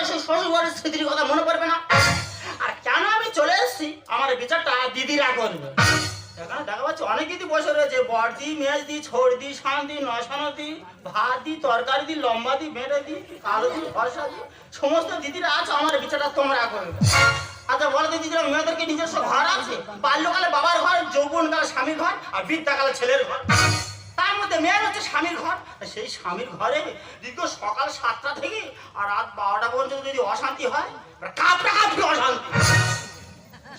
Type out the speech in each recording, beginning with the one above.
বর বাড়ির স্মৃতির কথা মনে পড়বে না। আর কেন আমি চলে এসেছি? আমার বিচারটা দিদিরা করবে। দেখা মেজ দি ভাত দি তরকারি দি লম্বা দি সমস্ত দিদিরা আমার বিচারটা তোমরা আচ্ছা দিদিরা নিজস্ব ঘর আছে? বাল্যকালে বাবার ঘর, যৌবনকালে স্বামীর ঘর, আর বৃদ্ধাকালে ছেলের ঘর। মধ্যে মেয়ের হচ্ছে স্বামীর ঘর। সেই স্বামীর ঘরে দীর্ঘ সকাল সাতটা থেকে আর রাত বারোটা পর্যন্ত যদি অশান্তি হয় কাপটা কাপড়ি অশান্তি।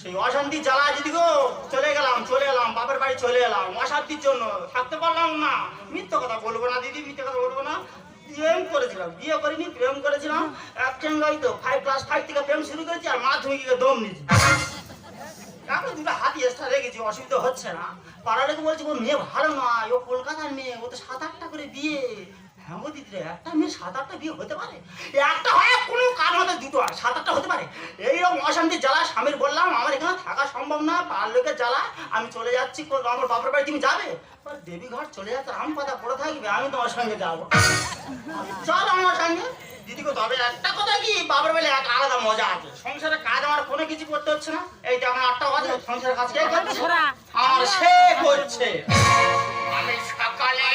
সেই অশান্তি জ্বালা যদি গো, চলে গেলাম, চলে এলাম, বাপের বাড়ি চলে এলাম, অশান্তির জন্য থাকতে পারলাম না। মিথ্যে কথা বলব না, দিদি, মিথ্যে কথা বলব না। প্রেম করেছিলাম, বিয়ে করিনি, প্রেম করেছিলাম। এক সঙ্গে তো ফাইভ ক্লাস ফাইভ থেকে প্রেম শুরু করেছি আর মাধ্যমিকে দম নিয়েছি। এক্সট্রা রেখেছি অসুবিধা হচ্ছে না। পাড়া রেখে বলছি ও মেয়ে ভালো নয়, ও কলকাতার মেয়ে, ও তো সাত করে বিয়ে। হ্যাঁ একটা মেয়ে সাত বিয়ে হতে পারে? একটা হয়, কোনো কারণ হতে দুটো আর সাত হতে পারে। এইরকম অশান্তির জ্বালা স্বামীর বললাম, আমার এখানে থাকা সম্ভব না, পাড়ার লোকের জ্বালা আমি চলে যাচ্ছি আমার বাপের বাড়ি, তুমি যাবে? দেবীঘাট চলে যাচ্ছে, আম পাতা পড়ে থাকবে আমি তোমার সঙ্গে যাব। চল আমার সঙ্গে। দিদিকে তবে একটা কথা কি? বাবার বেলে এক আলাদা মজা আছে। সংসারে কাজ আমার কোনো কিছু করতে হচ্ছে না। এই তো এখন আটটা বাজে সংসারের কাজ কে করছে? আমার সে করছে। আমি সকালে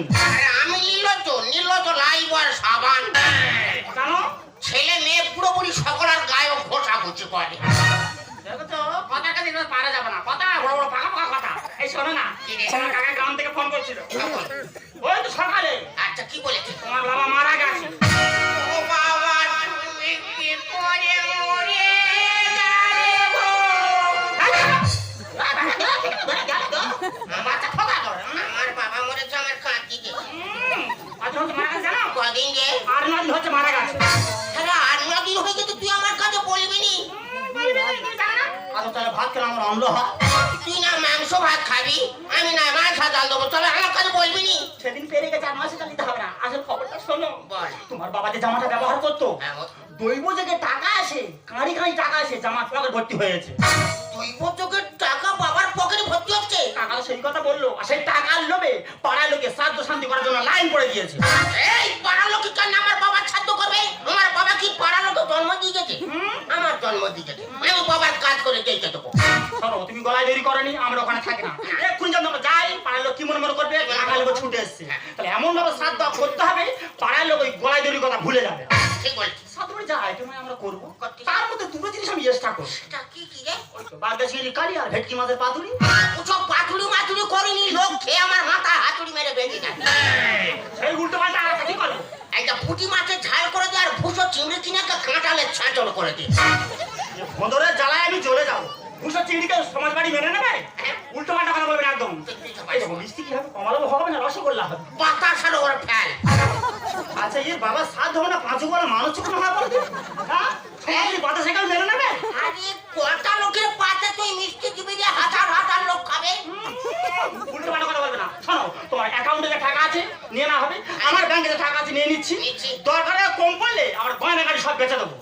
বলে। আরে আমি নির্লজ্জ নির্লজ্জ লাইব আর সাবান কেন ছেলে মেয়ে পুরোপুরি সকলের গায়ে ঘোষা ঘুচি করে কথা কাছে পারা যাবে না কথা বড় বড় পাকা পাকা কথা এই শোনো না তোমার কাকা গ্রাম থেকে ফোন করছিল ওই তো সকালে আচ্ছা কি বলেছে তোমার বাবা মারা গেছে ও বাবা তুমি কি করে মরে গেলে গো? বাচ্চা খোকা করে হুম? আমার বাবা মরেছে আমার কাঁদিতে হুম, আজ মারা গেছে জানো? কদিন রে আর হচ্ছে মারা গেছে। আরে আর নদিন হয়ে গেছে? তুই আমার কাছে বলবি নি? তাহলে ভাত খেলে আমার অম্ল হয়। তুই না মাংস ভাত খাবি আমি না মাছ ভাত ডাল দেবো তবে আমার কাছে বলবি নি? সেদিন পেরে গেছে আর মাসে দিতে হবে না। আসল খবরটা শোনো। তোমার বাবা যে জামাটা ব্যবহার করতো হ্যাঁ, দৈব থেকে টাকা আসে কাঁড়ি কাঁড়ি টাকা আসে জামা পকেট ভর্তি হয়েছে তোকে টাকা বাবার পকেটে ভর্তি হচ্ছে? টাকা সেই কথা বলল আর সেই টাকার লোভে পাড়ার লোকে শ্রাদ্ধ শান্তি করার জন্য লাইন পড়ে দিয়েছে এই পাড়ার লোক কেন আমার বাবার করবে? আমার বাবা কি পাড়ার লোকে জন্ম দিয়ে গেছে? আমার জন্ম দিয়ে গেছে। আমি বাবার কাজ করে দিতে দেবো শোনো তুমি গলায় দেরি করনি আমরা ওখানে থাকি না। এক্ষুনি যখন আমরা যাই পাড়ার লোক কি মনে মনে করবে? টাকার লোক ছুটে এসছে। তাহলে এমন ভাবে শ্রাদ্ধ করতে হবে পাড়ার লোক ওই গলায় দেরির কথা ভুলে যাবে ঠিক বলছিস শ্রাদ্ধ করে যা আইটেম আমরা করব তার মধ্যে দুটো জিনিস আমি এক্সট্রা করব এটা কি কি রে ওই তো বাগদা চিংড়ি কালি আর ভেটকি মাছের পাতুরি ওসব পাতুরি মাতুরি করিনি লোক খেয়ে আমার মাথা হাতুড়ি মেরে বেঁচে যায় সেই উল্টো পাল্টা আর কি করব একটা পুঁটি মাছের ঝাল করে দে আর ভুষো চিংড়ি কিনে একটা কাঁটালের ছাঁচল করে দে ভোঁদরের জ্বালায় আমি চলে যাব। দুশো চিংড়িকে সমাজ বাড়ি মেনে নেবে? উল্টো পাল্টা কথা বলবেন একদম। মিষ্টি কি হবে কমালো হবে না রসগোল্লা হবে। বাতাসার ওর ফেল আচ্ছা এর বাবা সাত হবে না পাঁচ বলা মানুষ কোনো হয় বলতে হ্যাঁ সমাজে বাতা সাইকেল মেনে নেবে আরে কটা লোকের পাতে তুই মিষ্টি দিবি যে হাজার হাজার লোক খাবে উল্টো পাল্টা কথা বলবে না শোনো তোমার অ্যাকাউন্টে যে টাকা আছে নিয়ে না হবে আমার ব্যাংকে যে টাকা আছে নিয়ে নিচ্ছি নিচ্ছি। দরকারে কম পড়লে আমার গয়না গাড়ি সব বেচে দেবো।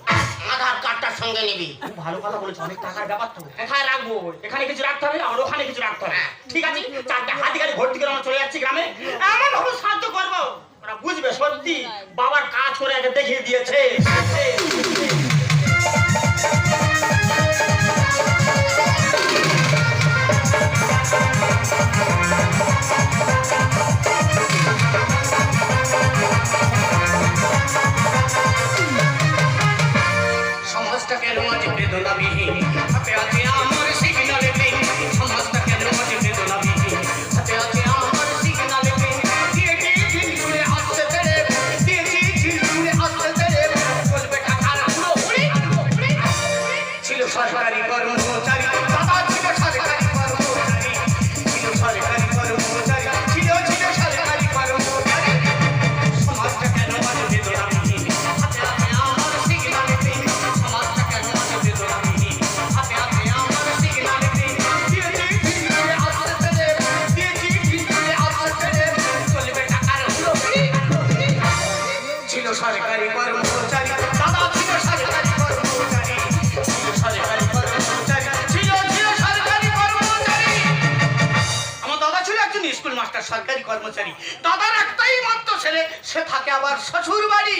আধার কার্ডটার সঙ্গে নিবি। ভালো কথা বলেছ অনেক টাকার ব্যাপার তো। কোথায় রাখব? এখানে কিছু রাখতে হবে আর ওখানে কিছু রাখতে হবে। ঠিক আছে? চারটে হাতি গাড়ি ভর্তি করে আমরা চলে যাচ্ছি গ্রামে। এমন ভাবে সাহায্য করব। ওরা বুঝবে সত্যি বাবার কাজ করে আগে দেখিয়ে দিয়েছে। কর্মচারী। দাদার একটাই মাত্র ছেলে, সে থাকে আবার শ্বশুর বাড়ি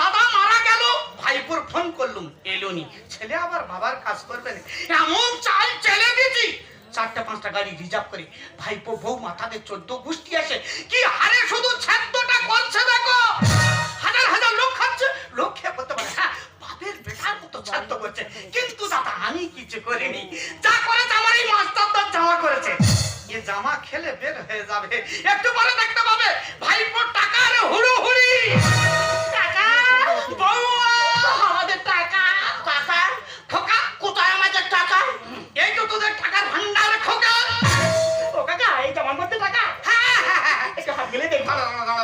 দাদা মারা গেল, ভাইপুর ফোন করলুম, এলোনি। ছেলে আবার বাবার কাজ করবে। এমন চাল চেলে দিয়েছি, চারটা পাঁচটা গাড়ি রিজার্ভ করে। ভাইপো বউ মাথাতে চোদ্দ গুষ্টি আসে। কি হারে শুধু ছাদ্যটা করছে দেখো? হাজার হাজার লোক খাচ্ছে, লোক খেয়ে বলতে পারে হ্যাঁ বাপের বেটার মতো ছাদ্য করছে। কিন্তু দাদা, আমি কিছু করিনি। যা করেছে আমার এই মাস্টারদার জামা করেছে। এ জামা খেলে বের হয়ে যাবে। একটু পরে দেখতে পাবে ভাইপোর টাকা আরে হুড়ো হুড়ি টাকা? বৌমা আমাদের টাকা। খোকা কোথায় আমাদের টাকা? এই তো তোদের টাকার ভান্ডার খোকা। ও কাকা এই জামার মধ্যে টাকা? হ্যাঁ হ্যাঁ হ্যাঁ একটু হাত গেলে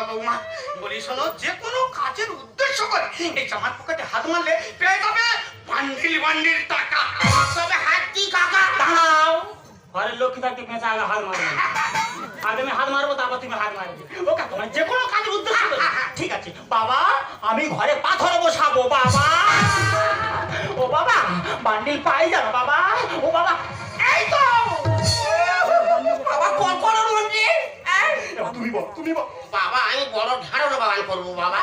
বৌমা। বলি শোনো যে কোনো কাজের উদ্দেশ্য করে এই জামার পকেটে হাত মারলে পেয়ে যাবে বান্ডিল বান্ডিল টাকা। তবে হাত দি কাকা। ঘরের লক্ষ্মী থাকতে পেঁচা আগে হাত মারবে আগে আমি হাত মারবো, তারপর তুমি হাত মারবে। ও কাকু মানে যে কোনো কাজের উদ্দেশ্য। ঠিক আছে। বাবা, আমি ঘরে পাথর বসাবো, বাবা। ও বাবা, বান্ডিল পাই যাবে, বাবা। ও বাবা, এই তো! বাবা কল করো তুমি বল তুমি বল। বাবা আমি বড় ধারণ বাগান করব বাবা।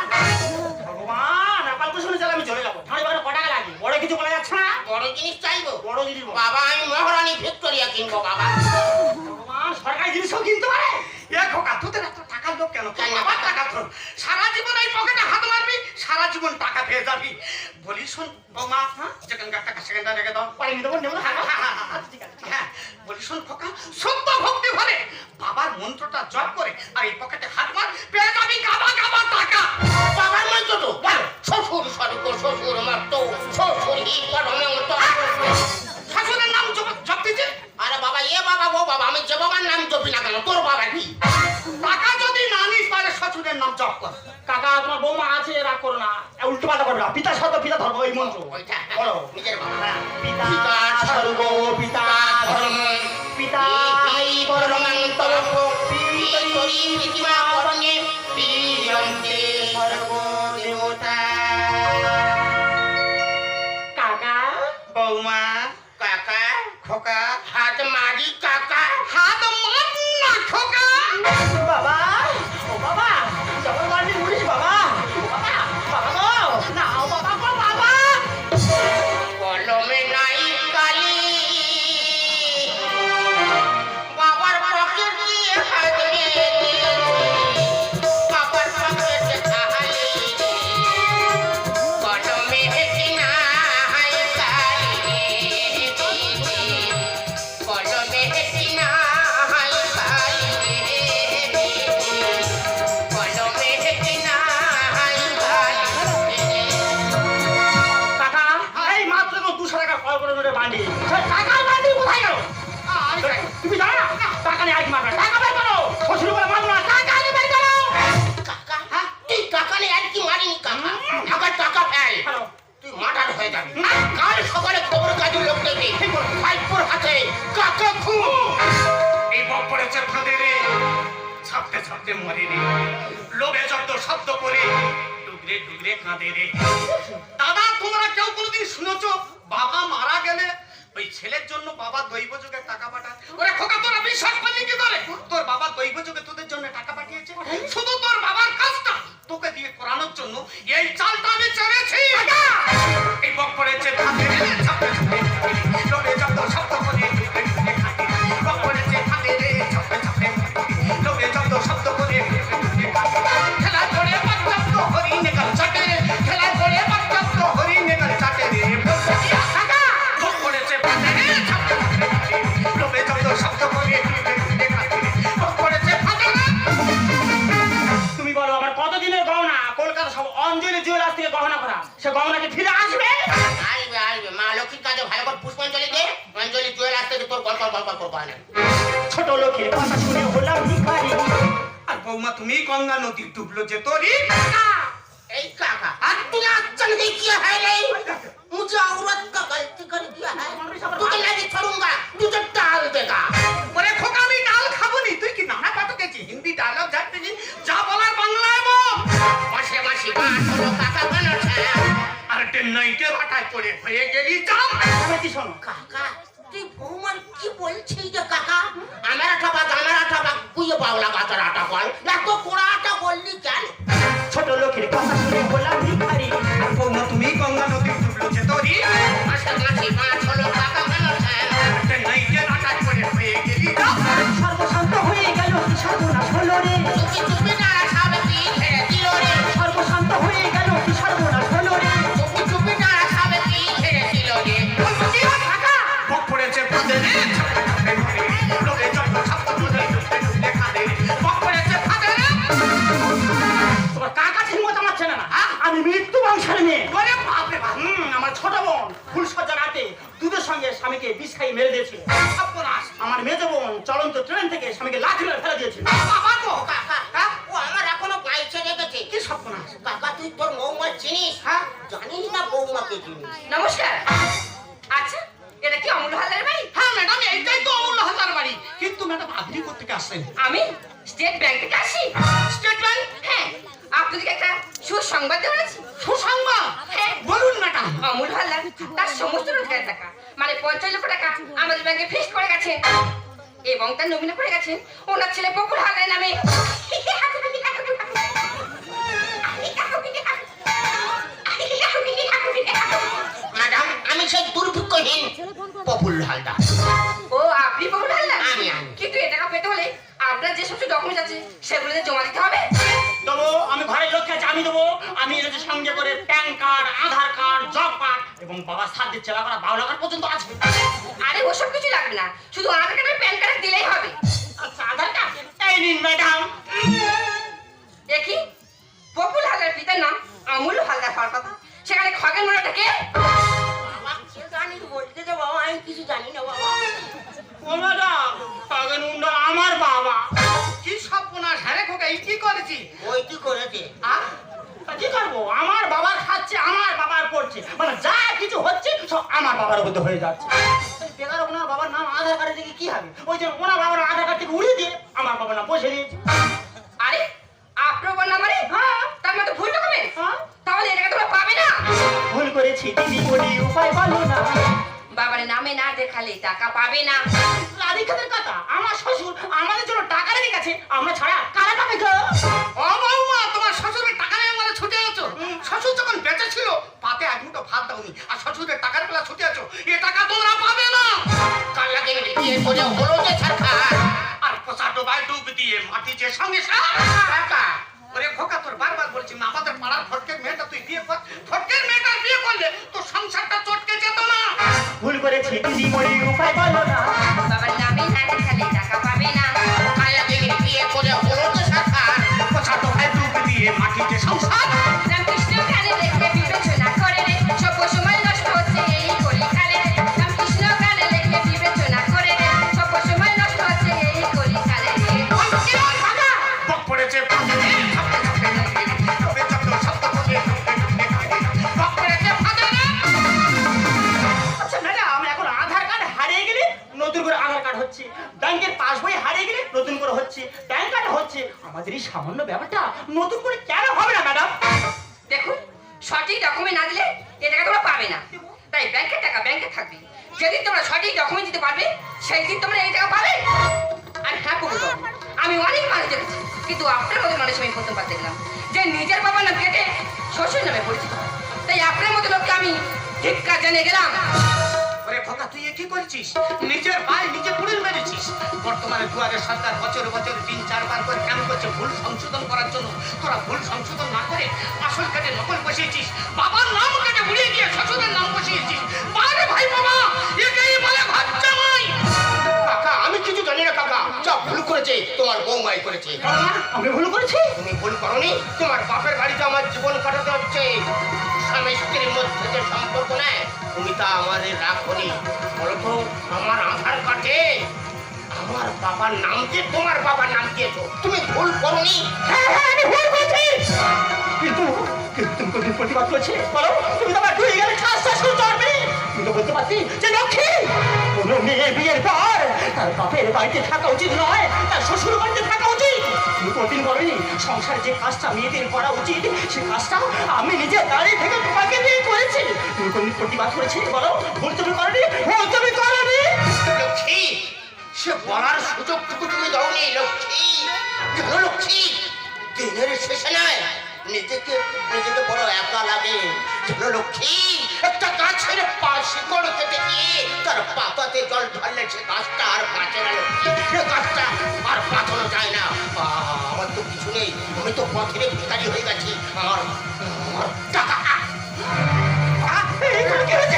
ভগবান আপাল কুসুমে চাল আমি চলে যাব। ঠান্ডা বারে ক লাগে? বড় কিছু বলা যাচ্ছে না? বড় জিনিস চাইব? বড় জিনিস বাবা আমি মহারানী ভিক্টোরিয়া কিনবো বাবা। ভগবান সরকারি জিনিসও কিনতে পারে? এ খোকা তোদের এত টাকার লোক কেন? কেন? আবার টাকা তোর। সারা জীবন এই পকেটে হাত মারবি সারা জীবন টাকা পেয়ে যাবি। বলি শোন বৌমা হ্যাঁ? যেখানকার টাকা সেখানটা রেখে দাও। পরে পারব নেব হ্যাঁ, হ্যাঁ, হ্যাঁ, হ্যাঁ, ঠিক আছে, হ্যাঁ, বলি শোন খোকা সত্য ভক্তি ভরে বাবার মন্ত্রটা জপ করে আর এই পকেটে হাত মার পেয়ে যাবি গাবা গাবা টাকা। বাবার মন্ত্র তো? বলো। শ্বশুর স্বর্গ শ্বশুর মাত্র শ্বশুর হি পরমন্ত শাশুড়ের নাম জপ জপ দিচ্ছে আরে বাবা এ বাবা ও বাবা আমি যে বাবার নাম জপি না কেন? তোর বাবা কি? টাকা যদি না নিস তাহলে শ্বশুরের নাম জপ কর। কাকা তোমার বৌমা আছে রাগ করো না। উল্টো পাল্টা করবে না পিতা সর্ব পিতা ধর্ম এই মন্ত্র। বলো। নিজের বাবা। পিতা পিতা স্বর্গ পিতা ধর্ম। পিতা পরমন্ত পিতরি পিতিমা পরমে পিয়ন্তে সর্ব কাকা বৌমা কাকা খোকা কাল সকালে খবর কাজে লোক দেবে খুব এই ফাঁদে রে। ছাপতে ছাপতে মরে রে। লোভে যত শব্দ করে টুকরে টুকরে কাঁদে রে। দাদা, তোমরা কেউ কোনোদিন শুনেছো, বাবা মারা গেলে ওই ছেলের জন্য বাবা দৈব যুগে টাকা পাঠায়। ওরে খোকা তোরা বিশ্বাস করলি কি করে? তোর বাবা দৈব যুগে তোদের জন্য টাকা পাঠিয়েছে। শুধু তোর বাবার কাজটা তোকে দিয়ে করানোর জন্য এই চালটা আমি চেড়েছি। এই বক যে গঙ্গা নদী ডুবলো যে তোরই এই কাকা আর তুই আচ্ছন হে কিয়া है Hello, জানিস না বৌমাকে চিনিস নমস্কার। আচ্ছা এটা কি অমূল্য হালদার বাড়ি? হ্যাঁ ম্যাডাম এইটাই তো অমূল্য হাজার বাড়ি। কিন্তু ম্যাডাম আপনি কোথেকে আসছেন? আমি স্টেট ব্যাংক থেকে আসি স্টেট ব্যাংক? হ্যাঁ আপনাদেরকে একটা সুসংবাদ দেওয়ার আছে? সুসংবাদ? হ্যাঁ। বলুন ম্যাডাম। অমূল হালদার তার সমস্ত রোজগারের টাকা। মানে পঞ্চাশ লক্ষ টাকা আমাদের ব্যাংকে ফিক্সড করে গেছে। এবং তার নমিনে করে গেছেন ওনার ছেলে বকুল হালদার নামে। সেই দুর্ভিক্ষহীন প্রফুল হালদার ও আপনি বকুল হালদার আমি, আমি। কিন্তু এ টাকা পেতে হলে আপনার যে সমস্ত ডকুমেন্টস আছে সেগুলোতে জমা দিতে হবে? দেবো আমি ঘরের লোককে আমি দেবো আমি এনেছি সঙ্গে করে PAN card Aadhaar card job card এবং বাবার সাত দিচ্ছে করা বাউলা কার্ড পর্যন্ত আছে। আরে ওসব কিছু লাগবে না। শুধু আধার কার্ডের প্যান কার্ড দিলেই হবে। আচ্ছা আধার কার্ড এই নিন ম্যাডাম। দেখি পপুল হালদার পিতার নাম অমূল্য হালদার হওয়ার কথা। সেখানে খগেন মোড়াটা কে? আমার বাবা। কি সর্বনাশ হ্যাঁ খোকা কি করেছি? ওই কি করেছে? কি করব? আমার বাবার খাচ্ছে আমার বাবার পড়ছে। মানে যা কিছু হচ্ছে সব আমার বাবার মধ্যে হয়ে যাচ্ছে। বেকার ওনার বাবার নাম আধার কার্ডে দিকে কি হবে? ওই যে ওনার বাবার আধার কার্ড থেকে উড়িয়ে দিয়ে আমার বাবার নাম বসে দিয়েছে। আরে আপনার নাম মানে? হ্যাঁ। তার মানে ভুল ডকুমেন্ট হ্যাঁ। তাহলে এটাকে তোমরা পাবে না। ভুল করেছি দিদি বলি উপায় বলো না। বাবার নামে না দেখালে টাকা পাবে না। রাধিকাদের কথা আমার শ্বশুর আমাদের জন্য টাকা রেখে গেছে আমরা ছাড়া কারা পাবে গো? ও বৌমা তোমার শ্বশুরের টাকা নিয়ে মানে ছুটে আছো? শ্বশুর যখন বেঁচে ছিল পাতে এক মুঠো ভাত দাওনি আর শ্বশুরের টাকার বেলা ছুটে আছো এ টাকা তোমরা পাবে না। কাল লাগে বিয়ে করে হলো যে সরকার আর পোষা ডোবায় ডুব দিয়ে মাটি যে সঙ্গে সার। ওরে খোকা তোর বারবার বলছি না আমাদের পাড়ার ফটকের মেয়েটা তুই বিয়ে কর। ফটকের মেয়েটা বিয়ে করলে তোর সংসারটা চটকে যেত না। ভুল করেছি উপায় বলো না। দেখালে টাকা পাবে না। করে হচ্ছে কার্ড হচ্ছে আমাদের এই সামান্য ব্যাপারটা নতুন করে কেন হবে না ম্যাডাম দেখুন সঠিক ডকুমেন্ট না দিলে এ টাকা তোমরা পাবে না। তাই ব্যাংকের টাকা ব্যাংকে থাকবে। যেদিন তোমরা সঠিক ডকুমেন্ট দিতে পারবে সেই দিন তোমরা এই টাকা পাবে। আর হ্যাঁ বাবু, আমি অনেক মানুষ দেখেছি কিন্তু আপনার মতো মানুষ আমি প্রথমবার দেখলাম যে নিজের বাবার নাম কেটে শ্বশুর নামে পরিচিত তাই আপনার মতো লোককে আমি ঠিক ধিক্কার জানিয়ে গেলাম। ওরে খোকা তুই কি করছিস? নিজের পায়ে নিজে পুড়ে মেরেছিস। বর্তমানে দুয়ারে সরকার বছর বছর তিন চারবার করে ক্যাম্প করছে ভুল সংশোধন করার জন্য? তোরা ভুল সংশোধন না করে আসল কেটে নকল বসিয়েছিস। বাবার নাম কেটে উড়িয়ে দিয়ে শ্বশুরের নাম বসিয়েছিস। বারে ভাই বাবা একেই বলে ভাত জামাই। কাকা আমি কিছু জানি না কাকা। যা ভুল করেছে তোমার বউ বৌমাই করেছে। আমি ভুল করেছি? তুমি ভুল করনি। তোমার বাপের বাড়িতে আমার জীবন কাটাতে হচ্ছে। স্বামী স্ত্রীর মধ্যে যে সম্পর্ক নেই, তুমি তা আমাদের রাখনি। বলতো আমার আধার কার্ডে আমার বাবার নাম দিয়ে তোমার বাবার নাম দিয়েছ, তুমি ভুল করনি। হ্যাঁ হ্যাঁ আমি ভুল করেছি। কিন্তু প্রতিবাদ করছে বলো, তুমি তো আমার গেলে শ্বাস শ্বাস করে চড়বে তুমি তো বলতে পারছি যে লক্ষ্মী কোনো মেয়ে বিয়ের পর তার বাপের বাড়িতে থাকা উচিত নয়, তার শ্বশুর বাড়িতে থাকা উচিত প্রতিদিন বড়ই সংসারে যে কাজটা মেয়েদের করা উচিত, সে কাজটা আমি নিজের দাঁড়িয়ে থেকে তোমাকে দিয়ে করেছি। তুমি প্রতিবাদ করেছি বলো? ভুল তুমি করনি? ভুল তুমি করনি? লক্ষ্মী, সে বলার সুযোগটুকু তুমি দাওনি, লক্ষ্মী। জানো লক্ষ্মী? দিনের শেষে নয়। নিজেকে নিজেকে বড় একা লাগে লক্ষ্মী একটা গাছের পাশে করে থেকে তার পাতাতে জল ঢাললে সে গাছটা আর বাঁচে না লক্ষ্মী গাছটা আর পাঠানো যায় না আমার তো কিছু নেই আমি তো পথের ভিতারি হয়ে গেছি আর কি হয়েছে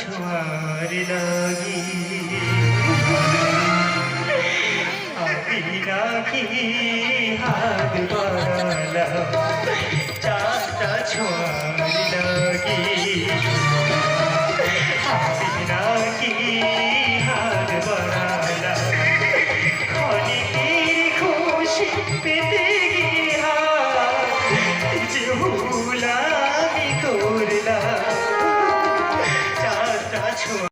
ছোঁয়ার লাগি। আমি রাখি হাত বালা চাঁদটা ছোঁয়ার লাগি। আমি রাখি